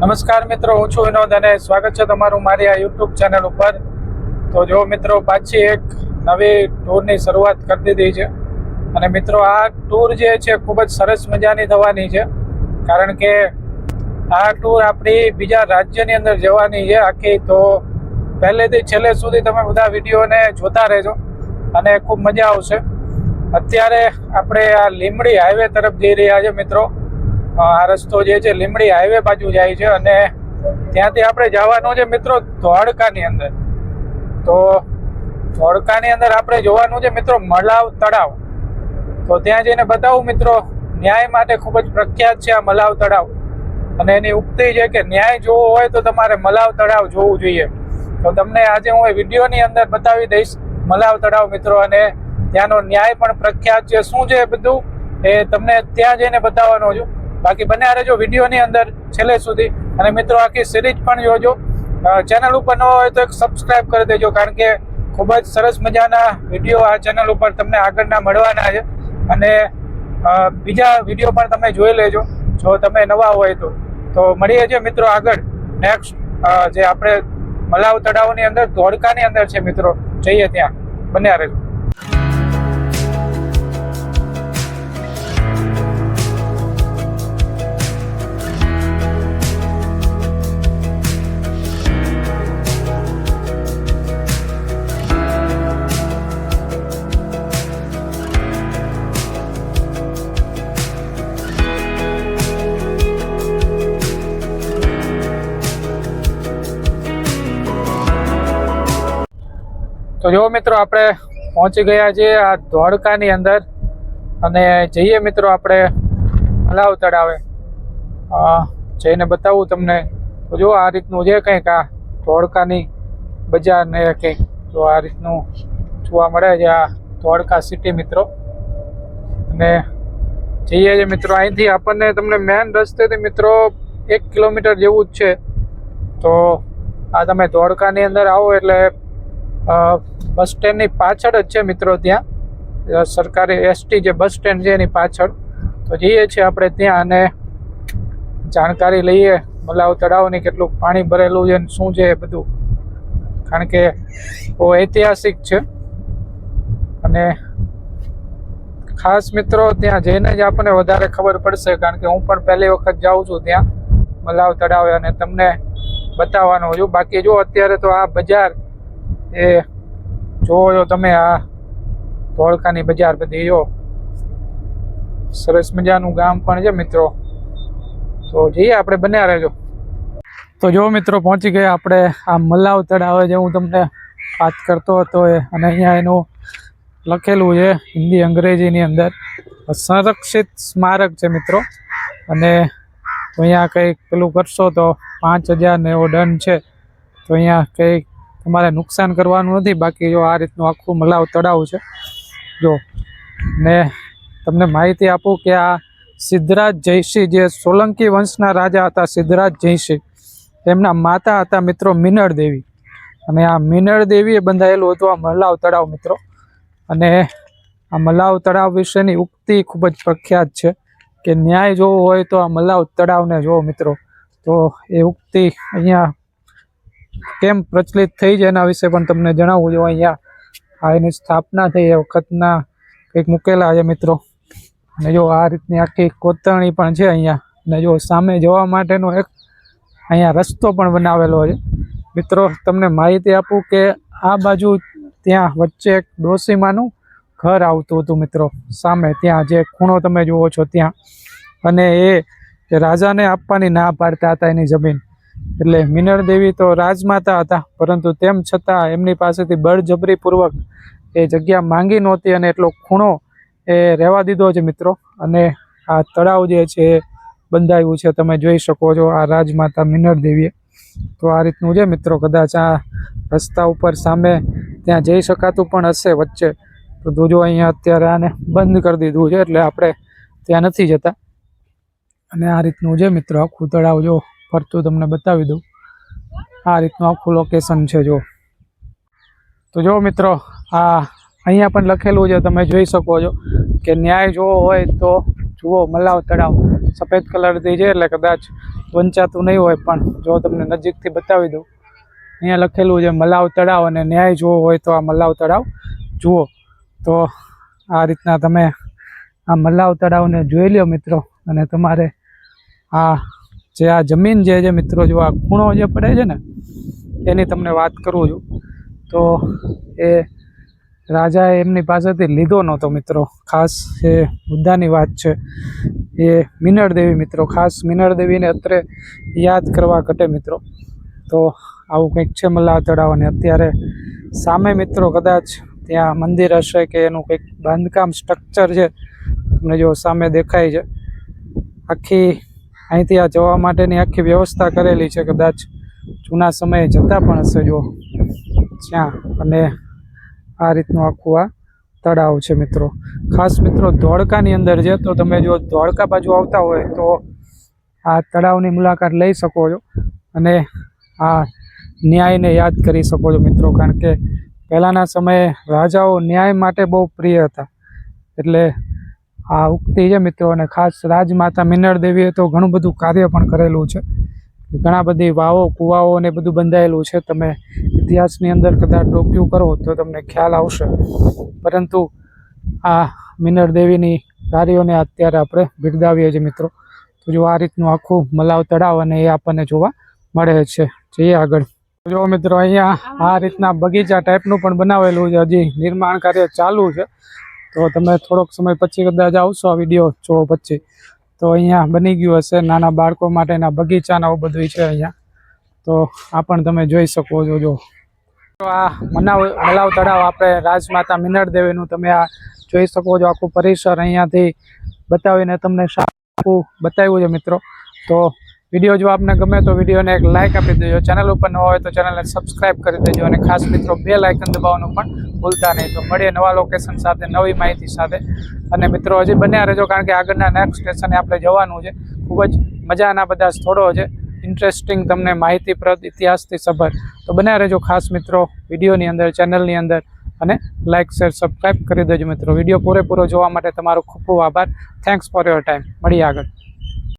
નમસ્કાર મિત્રો, હું છું વિનોદ અને સ્વાગત છે તમારું મારી આ યુટ્યુબ ચેનલ ઉપર. તો જો મિત્રો, પાછી એક નવી ટૂરની શરૂઆત કરી દીધી છે. અને મિત્રો, આ ટૂર જે છે, ખૂબ જ સરસ મજાની થવાની છે. કારણ કે આ ટૂર આપણી બીજા રાજ્યની અંદર જવાની છે આખી. તો પહેલેથી છેલ્લે સુધી તમે બધા વિડીયોને જોતા રહેજો અને ખૂબ મજા આવશે. અત્યારે આપણે આ લીમડી હાઈવે તરફ જઈ રહ્યા છે મિત્રો. આ રસ્તો જે છે લીમડી હાઈવે બાજુ જાય છે અને ત્યાંથી આપણે જવાનું છે મિત્રો ધોળકાની અંદર. તો ધોળકાની અંદર આપણે જોવાનું છે મિત્રો મલાવ તળાવ. તો ત્યાં જઈને બતાવું મિત્રો, ન્યાય માટે ખૂબ જ પ્રખ્યાત છે આ મલાવ તળાવ. અને એની ઉક્તિ છે કે ન્યાય જોવો હોય તો તમારે મલાવ તળાવ જોવું જોઈએ. તો તમને આજે હું એ વિડીયોની અંદર બતાવી દઈશ મલાવ તળાવ મિત્રો, અને ત્યાંનો ન્યાય પણ પ્રખ્યાત છે. શું છે બધું એ તમને ત્યાં જઈને બતાવવાનો છું. બાકી બંને રહેજો વિડીયોની અંદર છેલ્લે સુધી. અને મિત્રો, આખી સિરીઝ પણ જોજો. ચેનલ ઉપર ન હોય તો એક સબસ્ક્રાઇબ કરી દેજો, કારણ કે ખૂબ જ સરસ મજાના વીડિયો આ ચેનલ ઉપર તમને આગળના મળવાના છે. અને બીજા વીડિયો પણ તમે જોઈ લેજો. જો તમે નવા હોય તો. તો મળીએ છીએ મિત્રો આગળ. નેક્સ્ટ જે આપણે મલાવ તળાવની અંદર ધોળકાની અંદર છે મિત્રો. જઈએ ત્યાં. બન્યા રહેજો. તો જો મિત્રો આપણે પહોંચી ગયા છીએ આ ધોળકાની અંદર અને જઈએ મિત્રો આપણે હલાવ તળાવે. જઈને બતાવું તમને. તો જો આ રીતનું છે કંઈક આ ધોળકાની બજાર ને કંઈક. જો આ રીતનું જોવા મળે છે આ ધોળકા સિટી મિત્રો. અને જઈએ છીએ મિત્રો, અહીંથી આપણને તમને મેન રસ્તેથી મિત્રો એક કિલોમીટર જેવું જ છે. તો આ તમે ધોળકાની અંદર આવો એટલે બસ સ્ટેન્ડની પાછળ જ છે મિત્રો ત્યાં. સરકારી એસટી જે બસ સ્ટેન્ડ છે એની પાછળ. તો જઈએ છીએ આપણે ત્યાં અને જાણકારી લઈએ મલાવ તળાવની કેટલું પાણી ભરેલું છે અને શું છે એ બધું. કારણ કે બહુ ઐતિહાસિક છે. અને ખાસ મિત્રો ત્યાં જઈને જ આપણને વધારે ખબર પડશે કારણ કે હું પણ પહેલી વખત જાઉં છું ત્યાં મલાવ તળાવે અને તમને બતાવવાનો છું બાકી જો અત્યારે તો આ બજાર એ જોવો તમે આ ધોળકાની બજાર બધી, જો. સરસ મજાનું ગામ પણ છે મિત્રો. તો જઈએ આપણે બન્યા રહેજો તો જો મિત્રો, પહોંચી ગયા આપણે આ મલાવ તળાવે જે હું તમને વાત કરતો હતો એ. અને અહીંયા એનું લખેલું છે હિન્દી અંગ્રેજીની અંદર. સંરક્ષિત સ્મારક છે મિત્રો. અને અહીંયા કંઈક પેલું કરશો તો પાંચ હજારને એવો દંડ છે. તો અહીંયા કંઈક તમારે નુકસાન કરવાનું નથી, બાકી જો આ રીતનું આખું મલાવ તળાવ છે. જો, ને તમને માહિતી આપું કે આ સિદ્ધરાજ જયસિંહ, જે સોલંકી વંશના રાજા હતા, સિદ્ધરાજ જયસિંહ, તેમના માતા હતા મિત્રો મિનળ દેવી. અને આ મિનળ દેવીએ બંધાયેલું હતું આ મલાવ તળાવ મિત્રો. અને આ મલાવ તળાવ વિશેની ઉક્તિ ખૂબ જ પ્રખ્યાત છે કે ન્યાય જોવો હોય તો આ મલાવ તળાવને જોવો મિત્રો. તો એ ઉક્તિ અહીંયા કેમ પ્રચલિત થઈ છે એના વિશે પણ તમને જણાવવું જો અહીંયા. આ એની સ્થાપના થઈ એ વખતના કંઈક મૂકેલા છે મિત્રો. અને જો આ રીતની આખી કોતરણી પણ છે અહીંયા. અને જો સામે જવા માટેનો એક અહીંયા રસ્તો પણ બનાવેલો છે. મિત્રો, તમને માહિતી આપું કે આ બાજુ ત્યાં વચ્ચે એક ડોસીમાનું ઘર આવતું હતું મિત્રો. સામે ત્યાં જે ખૂણો તમે જુઓ છો ત્યાં. અને એ રાજાને આપવાની ના પાડતા હતા એની જમીન. એટલે મિનળ દેવી તો રાજમાતા હતા, પરંતુ તેમ છતાં એમની પાસેથી બળજબરીપૂર્વક એ જગ્યા માંગી નહોતી અને એટલો ખૂણો એ રહેવા દીધો છે મિત્રો. અને આ તળાવ જે છે એ બંધાયું છે, તમે જોઈ શકો છો આ રાજમાતા મિનળ દેવીએ. તો આ રીતનું છે મિત્રો, કદાચ આ રસ્તા ઉપર સામે ત્યાં જઈ શકાતું પણ હશે વચ્ચે. તો જો અહીંયા અત્યારે આને બંધ કરી દીધું છે, એટલે આપણે ત્યાં નથી જતા. અને આ રીતનું છે મિત્રો, આખું તળાવ જો ફરતું તમને બતાવી દઉં. આ રીતનું આખું લોકેશન છે, જો. તો જો મિત્રો, આ અહીંયા પણ લખેલું છે, તમે જોઈ શકો છો કે ન્યાય જોવો હોય તો જુઓ, મલાવ તળાવ. સફેદ કલરથી છે, એટલે કદાચ વંચાતું નહીં હોય, પણ જો તમને નજીકથી બતાવી દઉં. અહીંયા લખેલું છે, મલાવ તળાવ અને ન્યાય જોવો હોય તો આ મલાવ તળાવ. જુઓ. તો આ રીતના તમે આ મલાવ તળાવને જોઈ લ્યો મિત્રો, અને તમારે આ જે આ જમીન જે છે મિત્રો, જો આ ખૂણો જે પડે છે ને, એની તમને વાત કરું છું. તો એ રાજાએ એમની પાસેથી લીધો નહોતો મિત્રો. ખાસ એ મુદ્દાની વાત છે. એ મિનળ દેવી મિત્રો, ખાસ મિનળ દેવીને અત્રે યાદ કરવા ઘટે મિત્રો. તો આવું કંઈક છે મલ્લાહ તળાવ અત્યારે સામે મિત્રો કદાચ ત્યાં મંદિર હશે કે એનું કંઈક બાંધકામ સ્ટ્રક્ચર છે, તમને જો સામે દેખાય છે. આખી અહીંથી આ જવા માટેની આખી વ્યવસ્થા કરેલી છે કદાચ જૂના સમયે જતા પણ હશે જો ત્યાં. અને આ રીતનું આખું આ તળાવ છે મિત્રો. ખાસ મિત્રો ધોળકાની અંદર છે, તો તમે જો ધોળકા બાજુ આવતા હોય તો આ તળાવની મુલાકાત લઈ શકો છો. અને આ ન્યાયને યાદ કરી શકો છો મિત્રો, કારણ કે પહેલાંના સમયે રાજાઓ ન્યાય માટે બહુ પ્રિય હતા. એટલે આ ઉક્તિ છે મિત્રો, અને ખાસ રાજમાતા મિનળ દેવીએ તો ઘણું બધું કાર્ય પણ કરેલું છે. ઘણા બધી વાવો, કુવાઓ ને બધું બંધાયેલું છે. તમે ઇતિહાસની અંદર કદાચ ડોક્યુ કરો તો તમને ખ્યાલ આવશે. પરંતુ આ મિનળ દેવીની કાર્યોને અત્યારે આપણે બિરદાવીએ છીએ મિત્રો. તો જો આ રીતનું આખું મલાવ તળાવ અને એ આપણને જોવા મળે છે. જઈએ આગળ. જો મિત્રો, અહીંયા આ રીતના બગીચા ટાઈપનું પણ બનાવેલું છે. હજી નિર્માણ કાર્ય ચાલુ છે. તો તમે થોડોક સમય પછી કદાચ આવશો આ વીડિયો જોવો પછી. તો અહીંયા બની ગયું હશે નાના બાળકો માટેના બગીચાના આવું બધું છે અહીંયા. તો આ પણ તમે જોઈ શકો છો, જો. તો આ મનાવ, મલાવ તળાવ આપણે રાજમાતા મિનળ દેવીનું તમે આ જોઈ શકો છો, આખું પરિસર અહીંયાથી બતાવીને તમને આખું બતાવ્યું છે મિત્રો. તો વીડિયો જો આપને ગમે તો વિડીયોને એક લાઇક આપી દેજો. ચેનલ ઉપર ન હોય તો ચેનલને સબસ્ક્રાઇબ કરી દેજો અને ખાસ મિત્રો બે લાઇકન દબાવવાનું પણ ભૂલતા નહીં. તો મળીએ નવા લોકેશન સાથે, નવી માહિતી સાથે. અને મિત્રો હજી બન્યા રહેજો કારણ કે આગળના નેક્સ્ટ સ્ટેશને આપણે જવાનું છે. ખૂબ જ મજાના બધા સ્થળો છે. ઇન્ટરેસ્ટિંગ તમને માહિતીપ્રદ ઇતિહાસથી સભર. તો બન્યા રહેજો ખાસ મિત્રો વિડીયોની અંદર ચેનલની અંદર. અને લાઇક શેર સબસ્ક્રાઇબ કરી દેજો મિત્રો. વીડિયો પૂરેપૂરો જોવા માટે તમારો ખૂબ ખૂબ આભાર. થેન્ક્સ ફોર યોર ટાઈમ મળીએ આગળ.